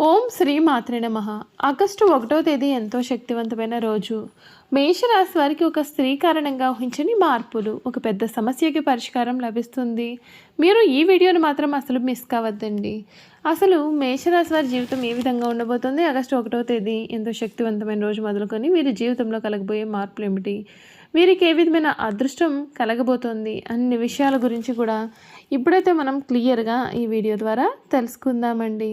ఓం శ్రీ మాత్రే నమ. ఆగస్టు ఒకటో తేదీ ఎంతో శక్తివంతమైన రోజు. మేషరాశి వారికి ఒక స్త్రీ కారణంగా ఊహించని మార్పులు ఒక పెద్ద సమస్యకి పరిష్కారం లభిస్తుంది. మీరు ఈ వీడియోను మాత్రం అసలు మిస్ కావద్దండి. అసలు మేషరాశి వారి జీవితం ఏ విధంగా ఉండబోతుంది? ఆగస్టు ఒకటో తేదీ ఎంతో శక్తివంతమైన రోజు మొదలుకొని వీరి జీవితంలో కలగబోయే మార్పులు ఏమిటి? వీరికి ఏ విధమైన అదృష్టం కలగబోతోంది? అన్ని విషయాల గురించి కూడా ఇప్పుడైతే మనం క్లియర్గా ఈ వీడియో ద్వారా తెలుసుకుందామండి.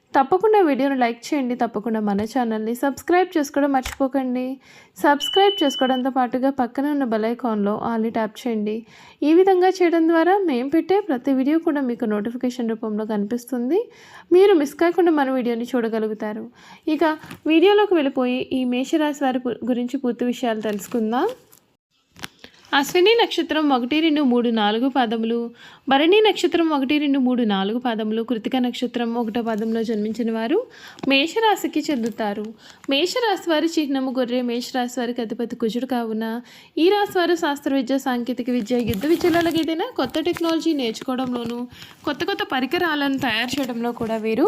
తప్పకుండా వీడియోని లైక్ చేయండి తప్పకుండా మన ఛానల్ని సబ్స్క్రైబ్ చేసుకోవడం మర్చిపోకండి. సబ్స్క్రైబ్ చేసుకోవడంతో పాటుగా పక్కన ఉన్న బెల్ ఆల్ని ట్యాప్ చేయండి. ఈ విధంగా చేయడం ద్వారా మేము పెట్టే ప్రతి వీడియో కూడా మీకు నోటిఫికేషన్ రూపంలో కనిపిస్తుంది. మీరు మిస్ కాకుండా మన వీడియోని చూడగలుగుతారు. ఇక వీడియోలోకి వెళ్ళిపోయి ఈ మేషరాశి వారి గురించి పూర్తి విషయాలు తెలుసుకుందాం. అశ్విని నక్షత్రం ఒకటి రెండు మూడు నాలుగు పాదములు. భరణి నక్షత్రం ఒకటి రెండు మూడు నాలుగు పాదములు. కృతిక నక్షత్రం ఒకటో పాదంలో జన్మించిన వారు మేషరాశికి చెందుతారు. మేషరాశి వారి చిహ్నము గొర్రె మేషరాశి వారికి అధిపతి కుజుడు కావున ఈ రాశి వారు శాస్త్ర విద్య సాంకేతిక విద్య యుద్ధ విద్యలలో ఏదైనా కొత్త టెక్నాలజీ నేర్చుకోవడంలోనూ కొత్త కొత్త పరికరాలను తయారు చేయడంలో కూడా వీరు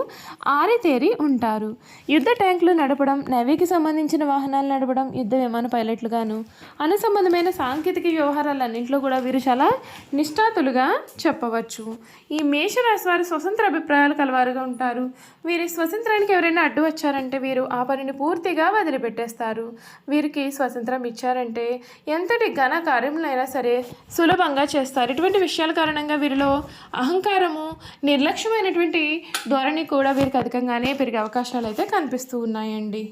ఆరితేరి ఉంటారు. యుద్ధ ట్యాంకులు నడపడం నేవీకి సంబంధించిన వాహనాలు నడపడం యుద్ధ విమాన పైలట్లుగాను అనుసంబంధమైన సాంకేతిక వ్యవహారాలన్నింటిలో కూడా వీరు చాలా నిష్ఠాతులుగా చెప్పవచ్చు. ఈ మేషరాశి వారు స్వతంత్ర అభిప్రాయాలు కలవారుగా ఉంటారు. వీరి స్వతంత్రానికి ఎవరైనా అడ్డు వచ్చారంటే వీరు ఆ పనిని పూర్తిగా వదిలిపెట్టేస్తారు. వీరికి స్వతంత్రం ఇచ్చారంటే ఎంతటి ఘన కార్యములైనా సరే సులభంగా చేస్తారు. ఇటువంటి విషయాల కారణంగా వీరిలో అహంకారము నిర్లక్ష్యమైనటువంటి ధోరణి కూడా వీరికి అధికంగానే పెరిగే అవకాశాలు అయితే కనిపిస్తూ ఉన్నాయండి.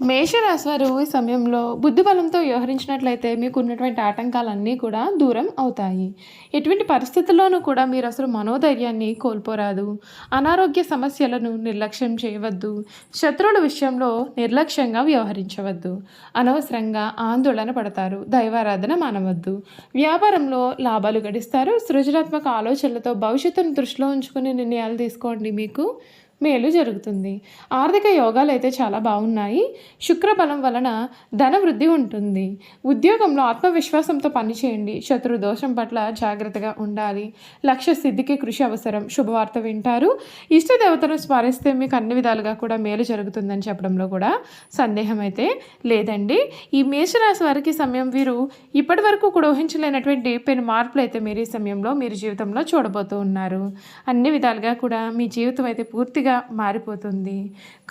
మేషరాశి వారు ఈ సమయంలో బుద్ధిబలంతో వ్యవహరించినట్లయితే మీకు ఉన్నటువంటి ఆటంకాలన్నీ కూడా దూరం అవుతాయి. ఎటువంటి పరిస్థితుల్లోనూ కూడా మీరు అసలు మనోధైర్యాన్ని కోల్పోరాదు. అనారోగ్య సమస్యలను నిర్లక్ష్యం చేయవద్దు. శత్రువుల విషయంలో నిర్లక్ష్యంగా వ్యవహరించవద్దు. అనవసరంగా ఆందోళన పడతారు. దైవారాధన మానవద్దు. వ్యాపారంలో లాభాలు గడిస్తారు. సృజనాత్మక ఆలోచనలతో భవిష్యత్తును దృష్టిలో ఉంచుకుని నిర్ణయాలు తీసుకోండి మీకు. మేలు జరుగుతుంది. ఆర్థిక యోగాలు అయితే చాలా బాగున్నాయి. శుక్రబలం వలన ధన వృద్ధి ఉంటుంది. ఉద్యోగంలో ఆత్మవిశ్వాసంతో పనిచేయండి. శత్రు దోషం పట్ల జాగ్రత్తగా ఉండాలి. లక్ష్య సిద్ధికి కృషి అవసరం. శుభవార్త వింటారు. ఇష్ట దేవతను స్మరిస్తే మీకు అన్ని విధాలుగా కూడా మేలు జరుగుతుందని చెప్పడంలో కూడా సందేహం అయితే లేదండి. ఈ మేషరాశి వారికి సమయం వీరు ఇప్పటి వరకు కూడా ఊహించలేనటువంటి పెను మార్పులు అయితే మీరు ఈ సమయంలో మీరు జీవితంలో చూడబోతూ ఉన్నారు. అన్ని విధాలుగా కూడా మీ జీవితం అయితే పూర్తిగా మారిపోతుంది.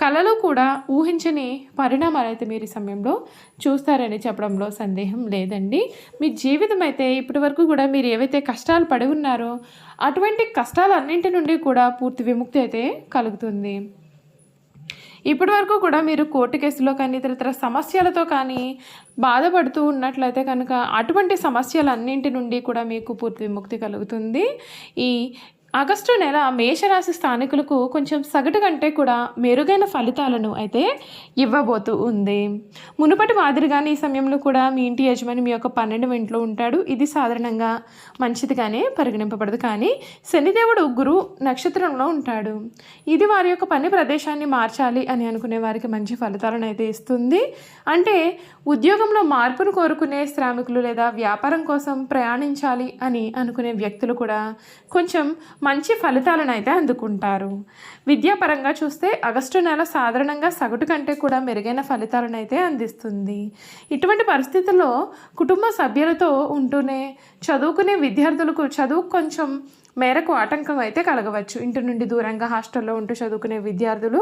కళలో కూడా ఊహించని పరిణామాలు అయితే మీరు ఈ సమయంలో చూస్తారని చెప్పడంలో సందేహం లేదండి. మీ జీవితం అయితే ఇప్పటి వరకు కూడా మీరు ఏవైతే కష్టాలు పడి ఉన్నారో అటువంటి కష్టాలన్నింటి నుండి కూడా పూర్తి విముక్తి అయితే కలుగుతుంది. ఇప్పటి వరకు కూడా మీరు కోర్టు కేసులో కానీ ఇతరతర సమస్యలతో కానీ బాధపడుతూ ఉన్నట్లయితే కనుక అటువంటి సమస్యలన్నింటి నుండి కూడా మీకు పూర్తి విముక్తి కలుగుతుంది. ఈ ఆగస్టు నెల మేషరాశి స్థానికులకు కొంచెం సగటు కంటే కూడా మెరుగైన ఫలితాలను అయితే ఇవ్వబోతూ ఉంది. మునుపటి మాదిరిగానే ఈ సమయంలో కూడా మీ ఇంటి యజమాని మీ యొక్క పన్నెండు ఇంట్లో ఉంటాడు. ఇది సాధారణంగా మంచిదిగానే పరిగణింపబడదు. కానీ శనిదేవుడు గురు నక్షత్రంలో ఉంటాడు. ఇది వారి యొక్క పని ప్రదేశాన్ని మార్చాలి అని అనుకునే వారికి మంచి ఫలితాలను అయితే ఇస్తుంది. అంటే ఉద్యోగంలో మార్పును కోరుకునే శ్రామికులు లేదా వ్యాపారం కోసం ప్రయాణించాలి అని అనుకునే వ్యక్తులు కూడా కొంచెం మంచి ఫలితాలను అయితే అందుకుంటారు. విద్యాపరంగా చూస్తే ఆగస్టు నెల సాధారణంగా సగటు కంటే కూడా మెరుగైన ఫలితాలను అయితే అందిస్తుంది. ఇటువంటి పరిస్థితుల్లో కుటుంబ సభ్యులతో ఉంటూనే చదువుకునే విద్యార్థులకు చదువు కొంచెం మేరకు ఆటంకం అయితే కలగవచ్చు. ఇంటి నుండి దూరంగా హాస్టల్లో ఉంటూ చదువుకునే విద్యార్థులు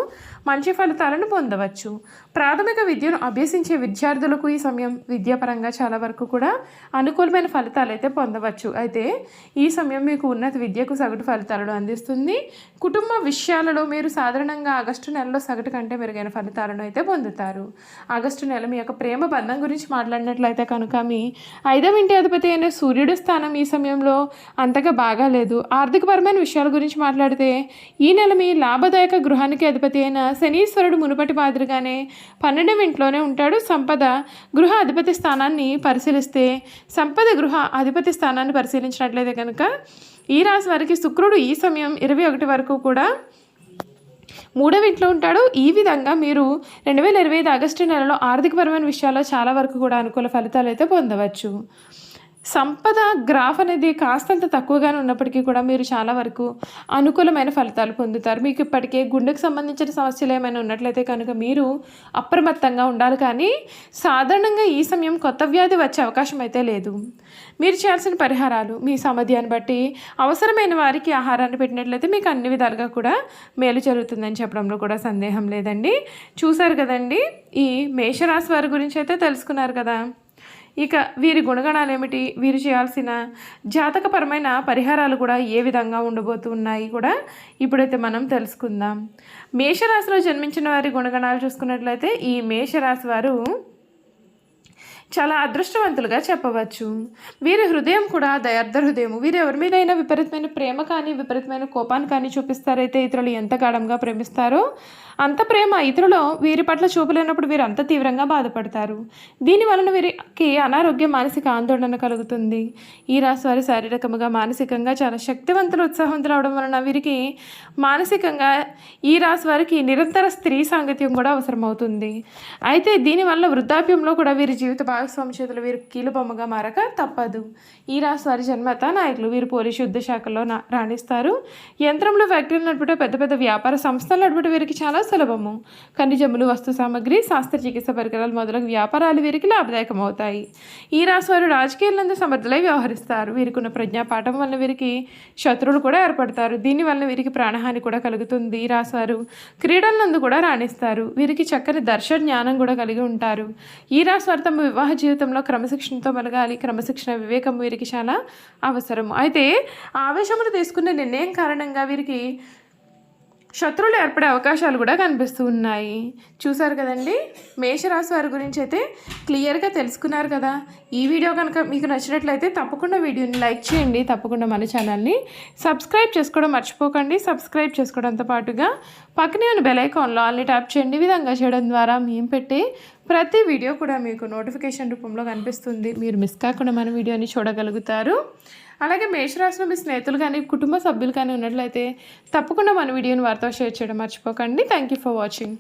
మంచి ఫలితాలను పొందవచ్చు. ప్రాథమిక విద్యను అభ్యసించే విద్యార్థులకు ఈ సమయం విద్యాపరంగా చాలా వరకు కూడా అనుకూలమైన ఫలితాలు అయితే పొందవచ్చు. అయితే ఈ సమయం మీకు ఉన్నత విద్యకు సగటు ఫలితాలను అందిస్తుంది. కుటుంబ విషయాలలో మీరు సాధారణంగా ఆగస్టు నెలలో సగటు కంటే మెరుగైన ఫలితాలను అయితే పొందుతారు. ఆగస్టు నెల మీ యొక్క ప్రేమ బంధం గురించి మాట్లాడినట్లయితే కనుక మీ ఐదవ ఇంటి అధిపతి అయిన సూర్యుడు స్థానం ఈ సమయంలో అంతగా బాగాలేదు. ఆర్థికపరమైన విషయాల గురించి మాట్లాడితే ఈ నెల మీ లాభదాయక గృహానికి అధిపతి అయిన శనీశ్వరుడు మునుపటి మాదిరిగానే పన్నెండవ ఇంట్లోనే ఉంటాడు. సంపద గృహ అధిపతి స్థానాన్ని పరిశీలిస్తే సంపద గృహ అధిపతి స్థానాన్ని పరిశీలించినట్లయితే కనుక ఈ రాశి వారికి శుక్రుడు ఈ సమయం ఇరవై ఒకటి వరకు కూడా మూడవ ఇంట్లో ఉంటాడు. ఈ విధంగా మీరు రెండు వేల ఇరవై ఐదు ఆగస్టు నెలలో ఆర్థికపరమైన విషయాల్లో చాలా వరకు కూడా అనుకూల ఫలితాలు అయితే పొందవచ్చు. సంపద గ్రాఫ్ అనేది కాస్తంత తక్కువగానే ఉన్నప్పటికీ కూడా మీరు చాలా వరకు అనుకూలమైన ఫలితాలు పొందుతారు. మీకు ఇప్పటికే గుండెకు సంబంధించిన సమస్యలు ఏమైనా ఉన్నట్లయితే కనుక మీరు అప్రమత్తంగా ఉండాలి. కానీ సాధారణంగా ఈ సమయం కొత్త వ్యాధి వచ్చే అవకాశం అయితే లేదు. మీరు చేయాల్సిన పరిహారాలు మీ సమధ్యాన్ని బట్టి అవసరమైన వారికి ఆహారాన్ని పెట్టినట్లయితే మీకు అన్ని విధాలుగా కూడా మేలు జరుగుతుందని చెప్పడంలో కూడా సందేహం లేదండి. చూశారు కదండి? ఈ మేషరాశి వారి గురించి అయితే తెలుసుకున్నారు కదా? ఇక వీరి గుణగణాలు ఏమిటి వీరు చేయాల్సిన జాతకపరమైన పరిహారాలు కూడా ఏ విధంగా ఉండబోతున్నాయి కూడా ఇప్పుడైతే మనం తెలుసుకుందాం. మేషరాశిలో జన్మించిన వారి గుణగణాలు చూసుకున్నట్లయితే ఈ మేషరాశి వారు చాలా అదృష్టవంతులుగా చెప్పవచ్చు. వీరి హృదయం కూడా దయార్థ హృదయం వీరు ఎవరి మీదైనా విపరీతమైన ప్రేమ కానీ విపరీతమైన కోపాన్ని కానీ చూపిస్తారైతే ఇతరులు ఎంత గాఢంగా ప్రేమిస్తారో అంత ప్రేమ ఇతరులు వీరి పట్ల చూపలేనప్పుడు వీరు అంత తీవ్రంగా బాధపడతారు. దీని వలన వీరికి అనారోగ్యం మానసిక ఆందోళన కలుగుతుంది. ఈ రాశి వారి శారీరకంగా మానసికంగా చాలా శక్తివంతులు ఉత్సాహవంతులు అవడం వలన వీరికి మానసికంగా ఈ రాశి వారికి నిరంతర స్త్రీ సాంగత్యం కూడా అవసరమవుతుంది. అయితే దీనివల్ల వృద్ధాప్యంలో కూడా వీరి జీవిత భాగస్వామి చేతులు వీరు కీలుబొమ్మగా మారక తప్పదు. ఈ రాశి వారి జన్మత నాయకులు వీరు పోలీసు యుద్ధ శాఖలో నా- రాణిస్తారు. యంత్రంలో ఫ్యాక్టరీలు నడుపుట పెద్ద పెద్ద వ్యాపార సంస్థలు నడుపుట వీరికి చాలా సులభము. ఖనిజములు వస్తు సామాగ్రి శాస్త్రచికిత్స పరికరాలు మొదలగు వ్యాపారాలు వీరికి లాభదాయకం అవుతాయి ఈ రాశి వారు రాజకీయాలందు సమర్థులై వ్యవహరిస్తారు. వీరికి ఉన్న ప్రజ్ఞాపాఠం వల్ల వీరికి శత్రువులు కూడా ఏర్పడతారు. దీనివల్ల వీరికి ప్రాణహాని కూడా కలుగుతుంది. ఈ క్రీడలందు కూడా రాణిస్తారు. వీరికి చక్కని దర్శ జ్ఞానం కూడా కలిగి ఉంటారు. ఈ రాశి వారు తమ వివాహ జీవితంలో క్రమశిక్షణతో మెలగాలి క్రమశిక్షణ వివేకం వీరికి చాలా అవసరం. అయితే ఆవేశములు తీసుకునే నిర్ణయం కారణంగా వీరికి శత్రువులు ఏర్పడే అవకాశాలు కూడా కనిపిస్తూ ఉన్నాయి. చూసారు కదండి? మేషరాశి వారి గురించి అయితే క్లియర్గా తెలుసుకున్నారు కదా. ఈ వీడియో కనుక మీకు నచ్చినట్లయితే తప్పకుండా వీడియోని లైక్ చేయండి. తప్పకుండా మన ఛానల్ని సబ్స్క్రైబ్ చేసుకోవడం మర్చిపోకండి. సబ్స్క్రైబ్ చేసుకోవడంతో పాటుగా పక్కనే ఉన్న బెల్ ఐకాన్లో ఆల్ని ట్యాప్ చేయండి. విధంగా చేయడం ద్వారా మేము పెట్టే ప్రతి వీడియో కూడా మీకు నోటిఫికేషన్ రూపంలో కనిపిస్తుంది. మీరు మిస్ కాకుండా మన వీడియోని చూడగలుగుతారు. అలాగే మేషరాశిలో మీ స్నేహితులు కానీ కుటుంబ సభ్యులు కానీ ఉన్నట్లయితే తప్పకుండా మన వీడియోని వారితో షేర్ చేయడం మర్చిపోకండి. Thank you for watching